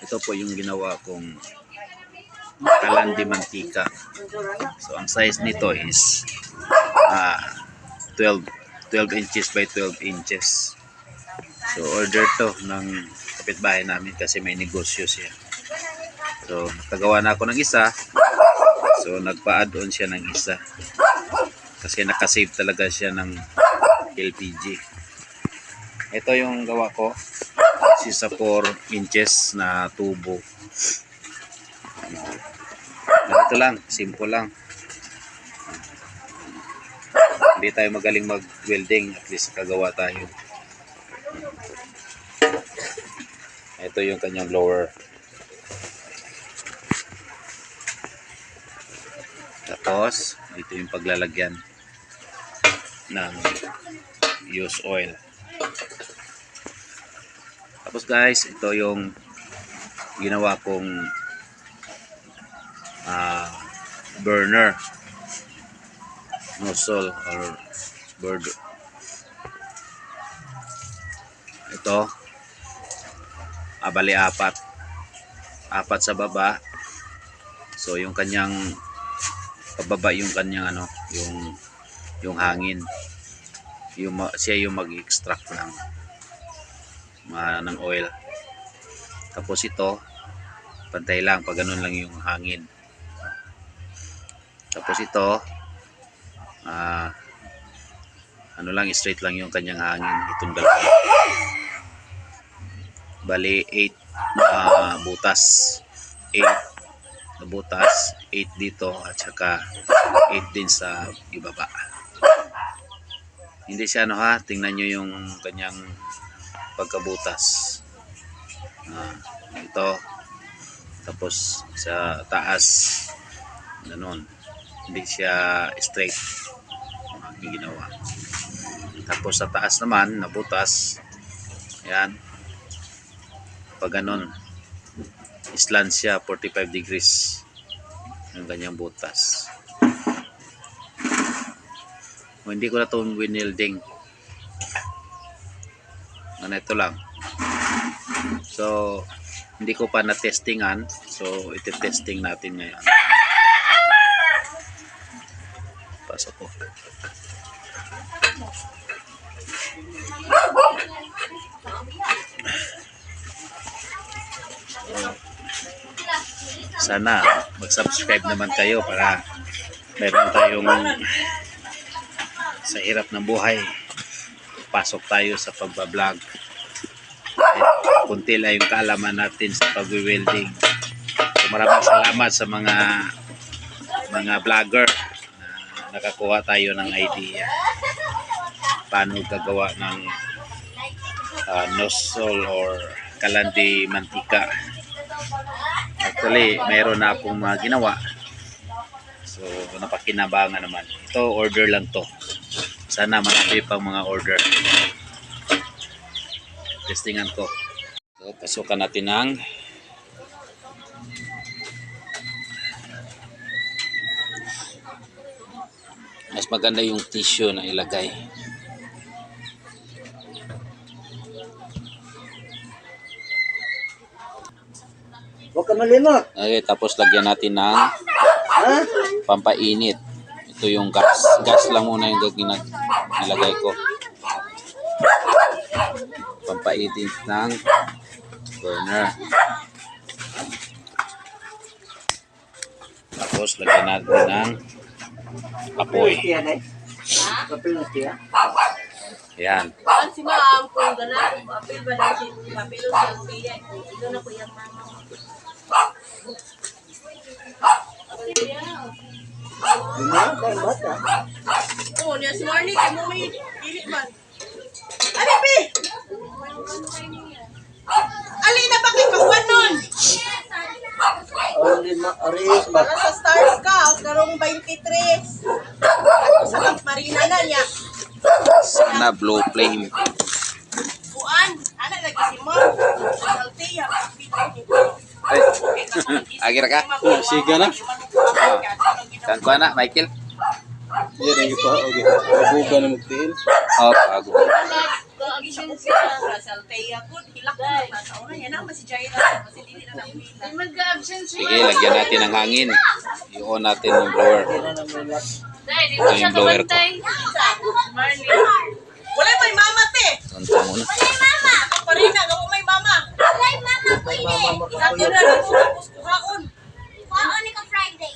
Ito po yung ginawa kong kalandi mantika. So ang size nito is ah 12 12 inches by 12 inches. So order to ng kapitbahay namin kasi may negosyo siya. So nakagawa na ako ng isa. So nagpa-add on siya ng isa. Kasi nakasave talaga siya ng LPG. Ito yung gawa ko. Is a 4 inches na tubo. Ganito lang, simple lang. Hindi tayo magaling mag-welding, at least kagawa tayo. Ito yung kanyang blower. Tapos, ito yung paglalagyan ng use oil. Tapos guys, ito yung ginawa kong ah, burner. Nozzle or bird ito. Abali apat. Apat sa baba. So yung kanyang pababa yung kanyang ano yung yung hangin. Yung siya yung mag-extract ng ma- ng oil. Tapos ito pantay lang pag ganun lang yung hangin. Tapos ito ah ano lang straight lang yung kanyang hangin itong dalawa. Bali 8 na butas. 8 na butas 8 dito at saka 8 din sa ibaba. Hindi siya ano ha tingnan nyo yung kanyang pagkabutas. Ah, ito. Tapos sa taas ganun. Hindi siya straight. Ang aking ginawa. Tapos sa taas naman na butas. Yan pag ganun slant siya 45 degrees. Yung kanyang butas. O, hindi ko na itong winilding ganito lang. So hindi ko pa na-testingan. So iti-testing natin ngayon. Pasok ko sana mag-subscribe naman kayo para meron tayong sa hirap ng buhay pasok tayo sa pagbablog. Kunti lang yung kaalaman natin sa pag-welding. So maraming salamat sa mga mga vlogger na nakakuha tayo ng idea. Paano gagawa ng uh, nozzle or kalandi mantika. Actually mayroon na akong mga ginawa. So napakinabangan naman. Ito order lang to sana marami pang mga order testingan ko so pasukan natin ng mas maganda yung tissue na ilagay Huwag ka malimot. okay, tapos lagyan natin ng Ha? pampainit ito yung gas. Gas lang muna yung gagina- nilagay ko. Pampainit ng burner. Tapos lagyan natin ng apoy. Yan Saan si Ba. Lima, dahil bata. Oo, niya si Marnie, kay mo may dili man. Ali, Pi! Ali, na bakit pagwan nun? O lima, aris, Para sa Star Scout, karong 23. Sa Marina na niya. sana blow flame Buan, ana lagi si Ma'am. Saltiya, ay agira ka Siga na. Kan ko na Michael Yan ang ipa. Okay. Kabuga na magtiil. oh na. Ay, mag-absent siya. Sige, lagyan natin ng hangin. I-on natin yung blower. Ito yung blower ko. Wala may mama, te. Tonto muna. Ako pa rin na. Gawa may mama. Sabi na rin ko tapos kuhaon. Ano na lang, Day?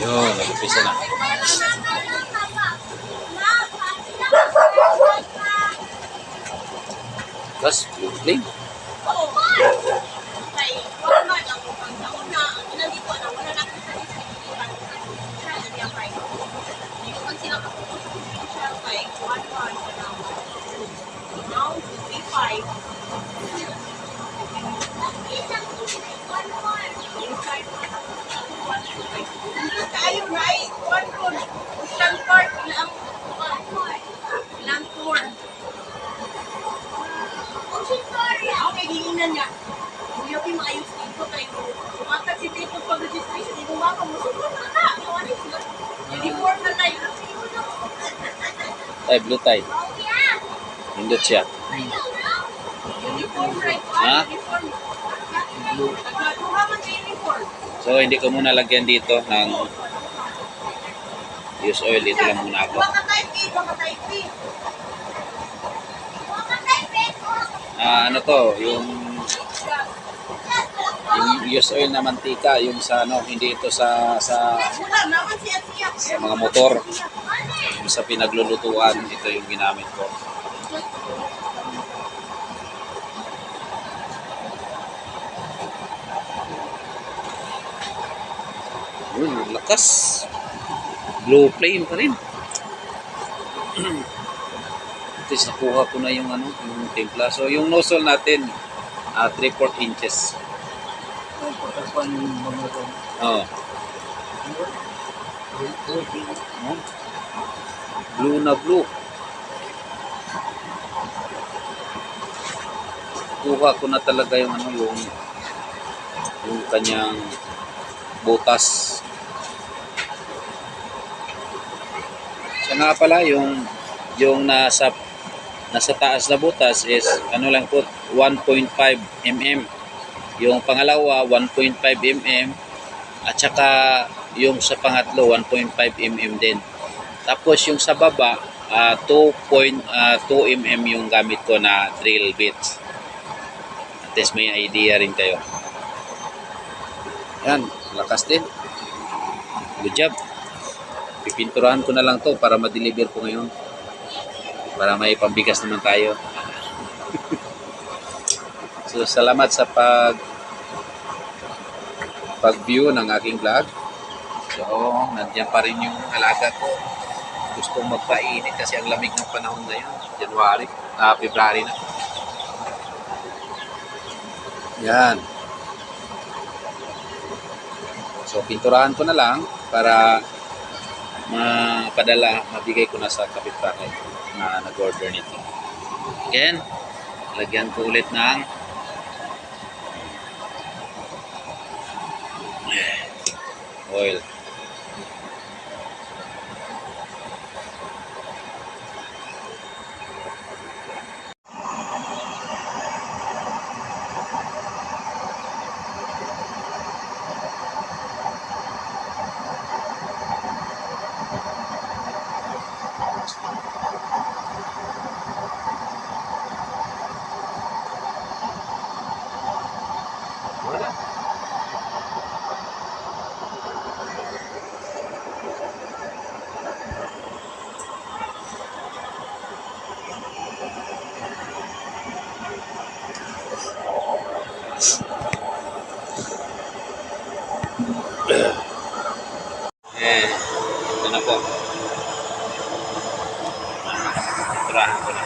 Yun, nag-upisa na. Tapos, blue flame. Ay, blue tie. Hindot siya. Ha? So, hindi ko muna lagyan dito ng use oil. Dito lang muna ako. Ah, ano to, yung yung use oil na mantika, yung sa ano, hindi ito sa sa sa mga motor, sa pinaglulutuan, ito yung ginamit ko. Yun, lakas. Blue flame pa rin. At least nakuha ko na yung ano, yung timpla. So yung nozzle natin, ah 3-4 inches. Oh. Oh. Blue na blue. Kuha ko na talaga yung ano yung yung kanyang butas. Siya nga pala yung yung nasa nasa taas na butas is ano lang po 1.5 mm. Yung pangalawa 1.5 mm at saka yung sa pangatlo 1.5 mm din. Tapos yung sa baba ah, 2.2 mm yung gamit ko na drill bits. At least may idea rin kayo. Yan, lakas din. Good job. Pipinturahan ko na lang to para ma-deliver ko ngayon. Para may pambigas naman tayo. so, salamat sa pag pag-view ng aking vlog. So, nandiyan pa rin yung alaga ko. Gustong magpainit kasi ang lamig ng panahon ngayon. January, ah, February na. Yan. So, pinturahan ko na lang para mapadala, mabigay ko na sa kapitbahay na nag-order nito. Again, lagyan ko ulit ng oil. Wala. Eh, ito na po. Tirahan ko na.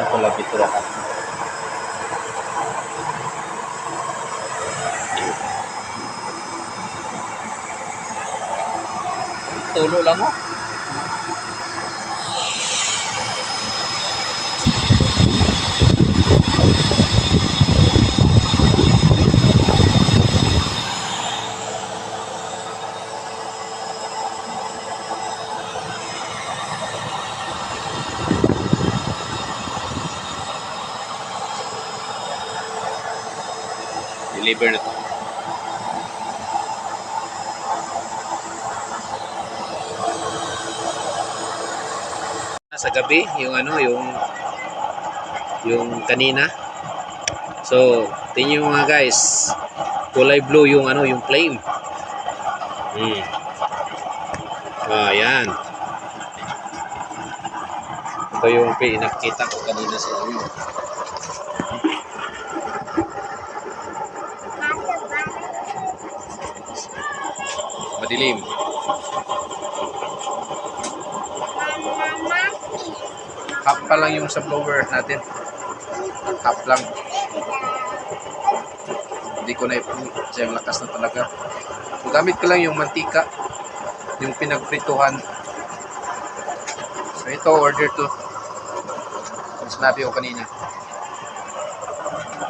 Limutan ko lang biturahan. Tulo lang oh. Deliver na to. Sa gabi, yung ano, yung yung kanina. So, tingnan nyo mga guys. Kulay blue yung ano, yung flame. Hmm. Ah, yan. Ito yung pinakita ko kanina sa inyo. Madilim. Half pa lang yung sa blower natin. Half lang. Hindi ko na siya yung lakas na talaga. Gamit ko lang yung mantika. Yung pinagprituhan. So ito, order to. Sinabi ko kanina.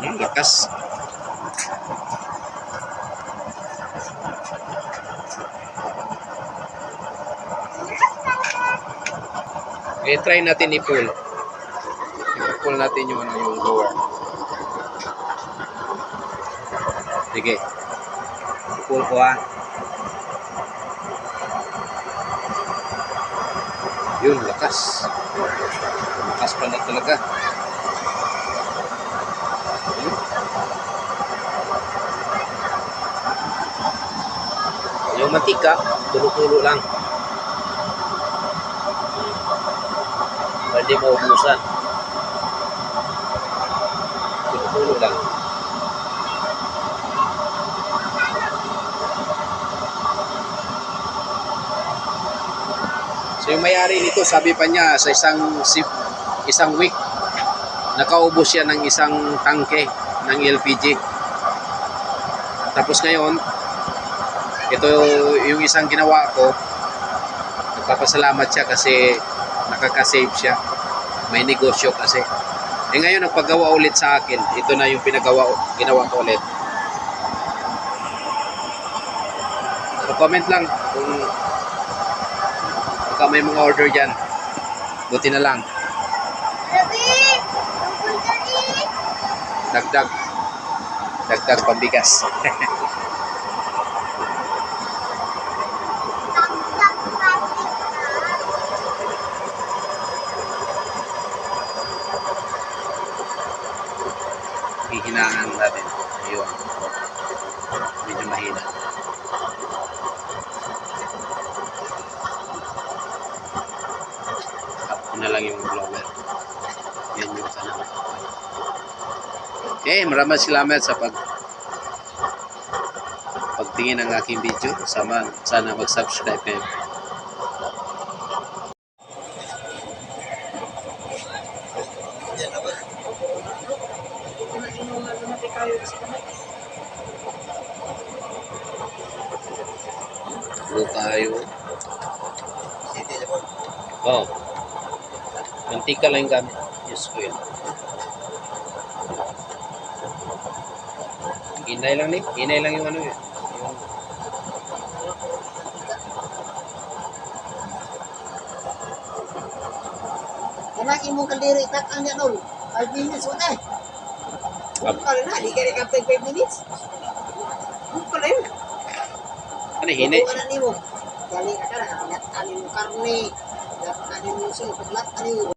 Hmm, lakas. Okay, try natin i-pull. I-pull natin yung ano yung door. Sige. I-pull ko ah. Yun, lakas. Lakas pa na talaga. Yung mantika, tulo-tulo lang. Hindi maubusan. Tulo-tulo lang. So yung may-ari nito, sabi pa niya sa isang isang week nakaubos siya ng isang tangke ng LPG. Tapos ngayon, ito yung isang ginawa ko, nagpapasalamat siya kasi nakaka-save siya. May negosyo kasi. Eh ngayon, nagpagawa ulit sa akin. Ito na yung pinagawa, ginawa ko ulit. So comment lang kung baka may mga order dyan. Buti na lang. Dagdag. Dagdag pambigas. Hihinaan natin. Ayun. Medyo mahina. Up ko na lang yung blower. Yan yung sana. Okay, maraming salamat sa pag pagtingin ng aking video. Sama, sana mag-subscribe kayo. Tulo tayo. Oh. Mantika lang yung gamit. Yes, ko yun. Inay lang ni. Inay lang yung ano yun. Yung Kanaki mo kaliri tak ang yan ol. 5 minutes wala eh. Ab- Kala na, di ka rin kapag 5 minutes. Ano pala yun? ano, hinay. Ano ni mo? Dali ka na, lat anin mo karne. Lat anin mo sila, paglat anin